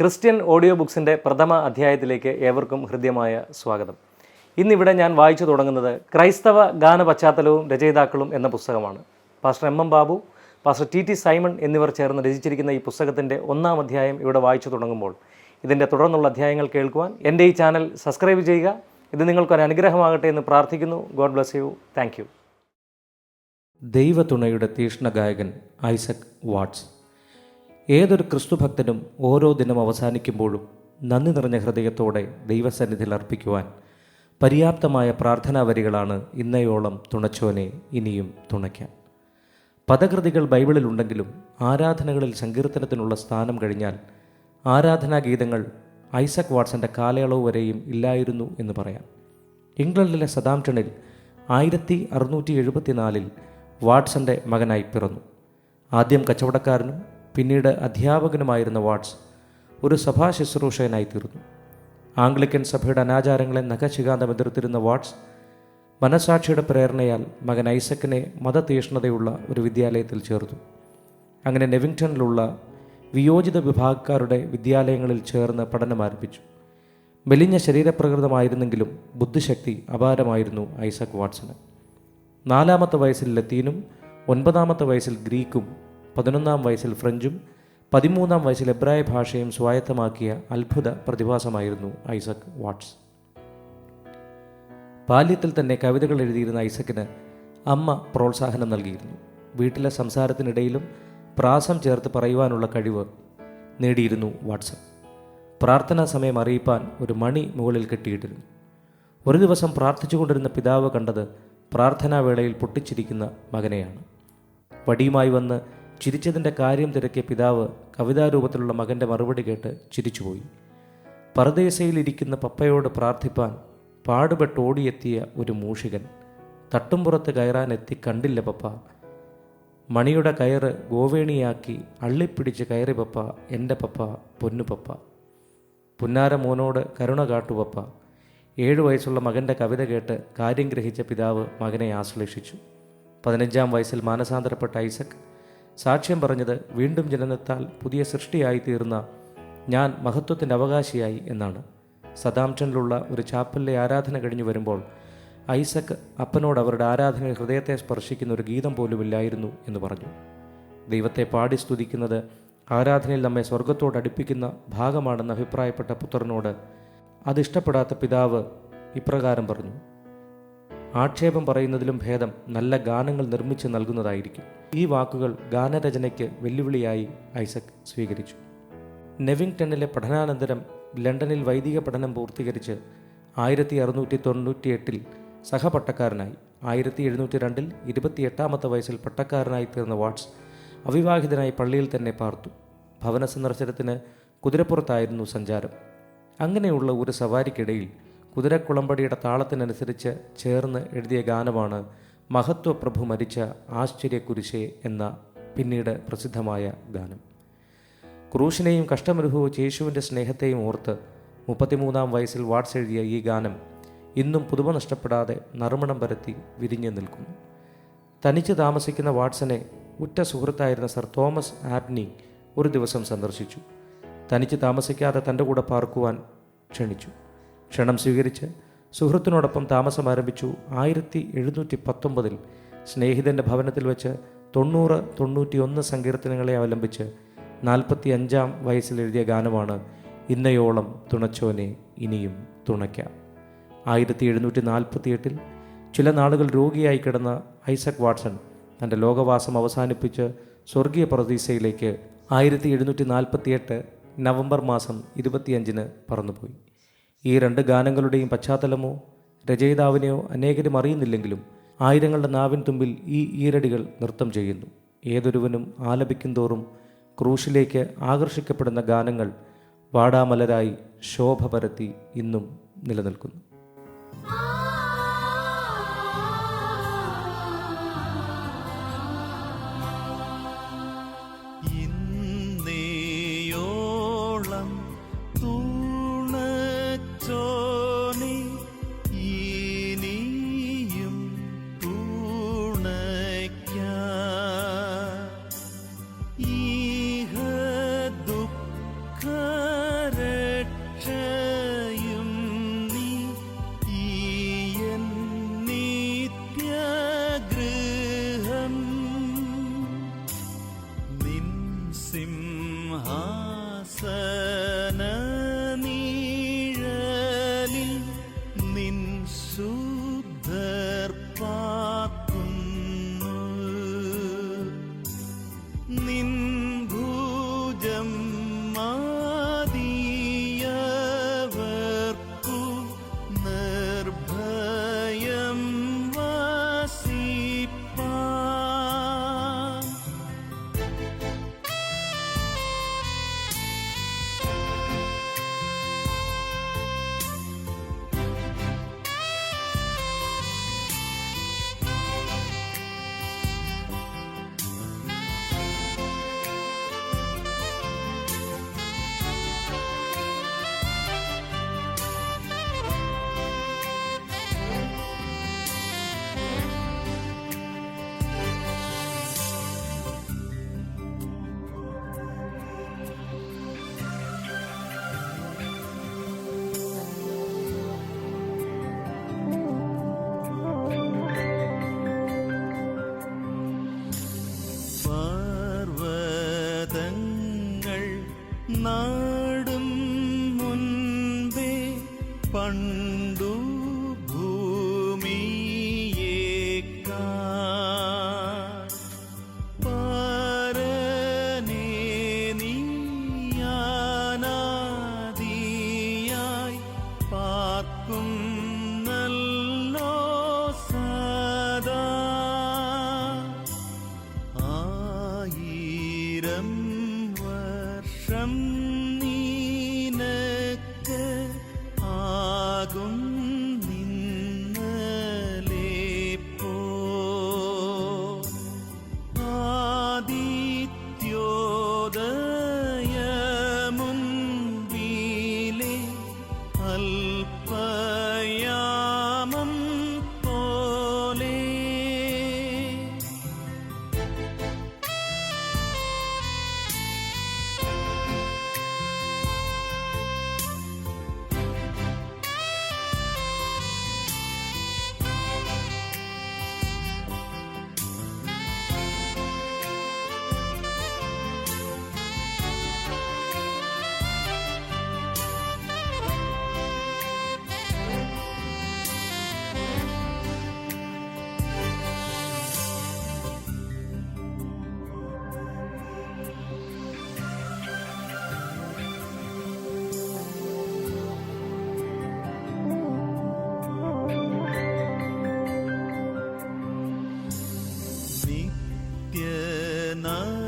Christian audio ബുക്സിന്റെ പ്രഥമ അധ്യായത്തിലേക്ക് ഏവർക്കും ഹൃദ്യമായ സ്വാഗതം. ഇന്നിവിടെ ഞാൻ വായിച്ചു തുടങ്ങുന്നത് ക്രൈസ്തവ ഗാന പശ്ചാത്തലവും രചയിതാക്കളും എന്ന പുസ്തകമാണ്. Pastor M M Babu pastor T T Simon എന്നിവർ ചേർന്ന് രചിച്ചിരിക്കുന്ന ഈ പുസ്തകത്തിന്റെ ഒന്നാം അധ്യായം ഇവിടെ വായിച്ചു തുടങ്ങുമ്പോൾ ഇതിന്റെ തുടർന്നുള്ള അധ്യായങ്ങൾ കേൾക്കുവാൻ എന്റെ ഈ ചാനൽ സബ്സ്ക്രൈബ് ചെയ്യുക. ഇത് നിങ്ങൾക്കൊരു അനുഗ്രഹമാകട്ടെ എന്ന് പ്രാർത്ഥിക്കുന്നു. God bless you. Thank you. ദൈവതുണയുടെ തീഷ്ണഗായകൻ ഐസക് വാട്സ്. ഏതൊരു ക്രിസ്തുഭക്തനും ഓരോ ദിനം അവസാനിക്കുമ്പോഴും നന്ദി നിറഞ്ഞ ഹൃദയത്തോടെ ദൈവസന്നിധിയിൽ അർപ്പിക്കുവാൻ പര്യാപ്തമായ പ്രാർത്ഥനാ വരികളാണ് ഇന്നയോളം തുണച്ചോനെ ഇനിയും തുണയ്ക്കാൻ. പദകൃതികൾ ബൈബിളിലുണ്ടെങ്കിലും ആരാധനകളിൽ സങ്കീർത്തനത്തിനുള്ള സ്ഥാനം കഴിഞ്ഞാൽ ആരാധനാ ഗീതങ്ങൾ ഐസക് വാട്സന്റെ കാലയളവ് വരെയും ഇല്ലായിരുന്നു എന്ന് പറയാം. ഇംഗ്ലണ്ടിലെ സദാംപ്ടണിൽ ആയിരത്തി അറുന്നൂറ്റി എഴുപത്തിനാലിൽ വാട്സന്റെ മകനായി പിറന്നു. ആദ്യം കച്ചവടക്കാരനും പിന്നീട് അധ്യാപകനുമായിരുന്ന വാട്സ് ഒരു സഭാ ശുശ്രൂഷകനായി തീർന്നു ആംഗ്ലിക്കൻ സഭയുടെ അനാചാരങ്ങളെ നഖശികാന്തം എതിർത്തിരുന്ന വാട്സ് മനസാക്ഷിയുടെ പ്രേരണയാൽ മകൻ ഐസക്കിനെ മതതീഷ്ണതയുള്ള ഒരു വിദ്യാലയത്തിൽ ചേർത്തു. അങ്ങനെ നെവിങ്ടണിലുള്ള വിയോജിത വിഭാഗക്കാരുടെ വിദ്യാലയങ്ങളിൽ ചേർന്ന് പഠനം ആരംഭിച്ചു. മെലിഞ്ഞ ശരീരപ്രകൃതമായിരുന്നെങ്കിലും ബുദ്ധിശക്തി അപാരമായിരുന്നു ഐസക് വാട്സന്. നാലാമത്തെ വയസ്സിൽ ലത്തീനും ഒൻപതാമത്തെ വയസ്സിൽ ഗ്രീക്കും പതിനൊന്നാം വയസ്സിൽ ഫ്രഞ്ചും പതിമൂന്നാം വയസ്സിൽ എബ്രായ ഭാഷയും സ്വായത്തമാക്കിയ അത്ഭുത പ്രതിഭാസമായിരുന്നു ഐസക് വാട്ട്സ്. ബാല്യത്തിൽ തന്നെ കവിതകൾ എഴുതിയിരുന്ന ഐസക്കിന് അമ്മ പ്രോത്സാഹനം നൽകിയിരുന്നു. വീട്ടിലെ സംസാരത്തിനിടയിലും പ്രാസം ചേർത്ത് പറയുവാനുള്ള കഴിവ് നേടിയിരുന്നു വാട്സൺ പ്രാർത്ഥനാ സമയം അറിയിപ്പാൻ ഒരു മണി മുകളിൽ കെട്ടിയിട്ടിരുന്നു. ഒരു ദിവസം പ്രാർത്ഥിച്ചുകൊണ്ടിരുന്ന പിതാവ് കണ്ടത് പ്രാർത്ഥനാവേളയിൽ പൊട്ടിച്ചിരിക്കുന്ന മകനെയാണ്. വടിയുമായി വന്ന് ചിരിച്ചതിന്റെ കാര്യം തിരക്കിയ പിതാവ് കവിതാരൂപത്തിലുള്ള മകന്റെ മറുപടി കേട്ട് ചിരിച്ചുപോയി. പരദേശയിലിരിക്കുന്ന പപ്പയോട് പ്രാർത്ഥിപ്പാൻ പാടുപെട്ട് ഓടിയെത്തിയ ഒരു മൂഷികൻ. തട്ടുംപുറത്ത് കയറാനെത്തി കണ്ടില്ല പപ്പ. മണിയുടെ കയറ് ഗോവേണിയാക്കി അള്ളിപ്പിടിച്ച് കയറി പപ്പ എന്റെ പപ്പ പൊന്നു പപ്പ. പുന്നാര മോനോട് കരുണ കാട്ടു പപ്പ. ഏഴു വയസ്സുള്ള മകന്റെ കവിത കേട്ട് കാര്യം ഗ്രഹിച്ച പിതാവ് മകനെ ആശ്ലേഷിച്ചു. പതിനഞ്ചാം വയസ്സിൽ മാനസാന്തരപ്പെട്ട ഐസക് സാക്ഷ്യം പറഞ്ഞത് വീണ്ടും ജനനത്താൽ പുതിയ സൃഷ്ടിയായി തീർന്ന ഞാൻ മഹത്വത്തിന്റെ അവകാശിയായി എന്നാണ്. സദാംശനിലുള്ള ഒരു ചാപ്പലിലെ ആരാധന കഴിഞ്ഞു വരുമ്പോൾ ഐസക് അപ്പനോട് അവരുടെ ആരാധന ഹൃദയത്തെ സ്പർശിക്കുന്ന ഒരു ഗീതം പോലുമില്ലായിരുന്നു എന്ന് പറഞ്ഞു. ദൈവത്തെ പാടി സ്തുതിക്കുന്നത് ആരാധനയിൽ നമ്മെ സ്വർഗത്തോട് അടുപ്പിക്കുന്ന ഭാഗമാണെന്ന് അഭിപ്രായപ്പെട്ട പുത്രനോട് അതിഷ്ടപ്പെടാത്ത പിതാവ് ഇപ്രകാരം പറഞ്ഞു. ആക്ഷേപം പറയുന്നതിലും ഭേദം നല്ല ഗാനങ്ങൾ നിർമ്മിച്ച് നൽകുന്നതായിരിക്കും. ഈ വാക്കുകൾ ഗാനരചനയ്ക്ക് വെല്ലുവിളിയായി ഐസക് സ്വീകരിച്ചു. നെവിങ്ടണിലെ പഠനാനന്തരം ലണ്ടനിൽ വൈദിക പഠനം പൂർത്തീകരിച്ച് ആയിരത്തി അറുന്നൂറ്റി തൊണ്ണൂറ്റിയെട്ടിൽ സഹപട്ടക്കാരനായി. ആയിരത്തി എഴുന്നൂറ്റി രണ്ടിൽ ഇരുപത്തിയെട്ടാമത്തെ വയസ്സിൽ പട്ടക്കാരനായി തീർന്ന വാട്സ് അവിവാഹിതനായി പള്ളിയിൽ തന്നെ പാർത്തു. ഭവന സന്ദർശനത്തിന് കുതിരപ്പുറത്തായിരുന്നു സഞ്ചാരം. അങ്ങനെയുള്ള ഒരു സവാരിക്കിടയിൽ കുതിരക്കുളമ്പടിയുടെ താളത്തിനനുസരിച്ച് ചേർന്ന് എഴുതിയ ഗാനമാണ് മഹത്വപ്രഭു മരിച്ച ആശ്ചര്യക്കുരിശേ എന്ന പിന്നീട് പ്രസിദ്ധമായ ഗാനം. ക്രൂശിനെയും കഷ്ടമനുഭവിച്ച യേശുവിന്റെ സ്നേഹത്തെയും ഓർത്ത് മുപ്പത്തിമൂന്നാം വയസ്സിൽ വാട്സ് എഴുതിയ ഈ ഗാനം ഇന്നും പുതുമ നഷ്ടപ്പെടാതെ നറുമണം പരത്തി വിരിഞ്ഞു നിൽക്കുന്നു തനിച്ച് താമസിക്കുന്ന വാട്സനെ ഉറ്റ സുഹൃത്തായിരുന്ന സർ തോമസ് ആപ്നി ഒരു ദിവസം സന്ദർശിച്ചു. തനിച്ച് താമസിക്കാതെ തന്റെ കൂടെ പാർക്കുവാൻ ക്ഷണിച്ചു. ക്ഷണം സ്വീകരിച്ച് സുഹൃത്തിനോടൊപ്പം താമസം ആരംഭിച്ചു ആയിരത്തി എഴുന്നൂറ്റി പത്തൊമ്പതിൽ. സ്നേഹിതന്റെ ഭവനത്തിൽ വെച്ച് തൊണ്ണൂറ് തൊണ്ണൂറ്റിയൊന്ന് സങ്കീർത്തനങ്ങളെ അവലംബിച്ച് നാൽപ്പത്തി അഞ്ചാം വയസ്സിൽ എഴുതിയ ഗാനമാണ് ഇന്നയോളം തുണച്ചോനെ ഇനിയും തുണയ്ക്കാം. ആയിരത്തി എഴുന്നൂറ്റി നാൽപ്പത്തി എട്ടിൽ ചില നാളുകൾ രോഗിയായി കിടന്ന ഐസക് വാട്സൺ തന്റെ ലോകവാസം അവസാനിപ്പിച്ച് സ്വർഗീയ പ്രതീക്ഷയിലേക്ക് ആയിരത്തി എഴുന്നൂറ്റി നാൽപ്പത്തി എട്ട് നവംബർ മാസം ഇരുപത്തിയഞ്ചിന് പറന്നുപോയി. ഈ രണ്ട് ഗാനങ്ങളുടെയും പശ്ചാത്തലമോ രചയിതാവിനെയോ അനേകരും അറിയുന്നില്ലെങ്കിലും ആയിരങ്ങളുടെ നാവിൻ തുമ്പിൽ ഈ ഈരടികൾ നൃത്തം ചെയ്യുന്നു. ഏതൊരുവനും ആലപിക്കും തോറും ക്രൂശിലേക്ക് ആകർഷിക്കപ്പെടുന്ന ഗാനങ്ങൾ വാടാമലരായി ശോഭ പരത്തി ഇന്നും നിലനിൽക്കുന്നു. പർവതങ്ങൾ നാടും മുൻപേ പണ്ട് الطيب não.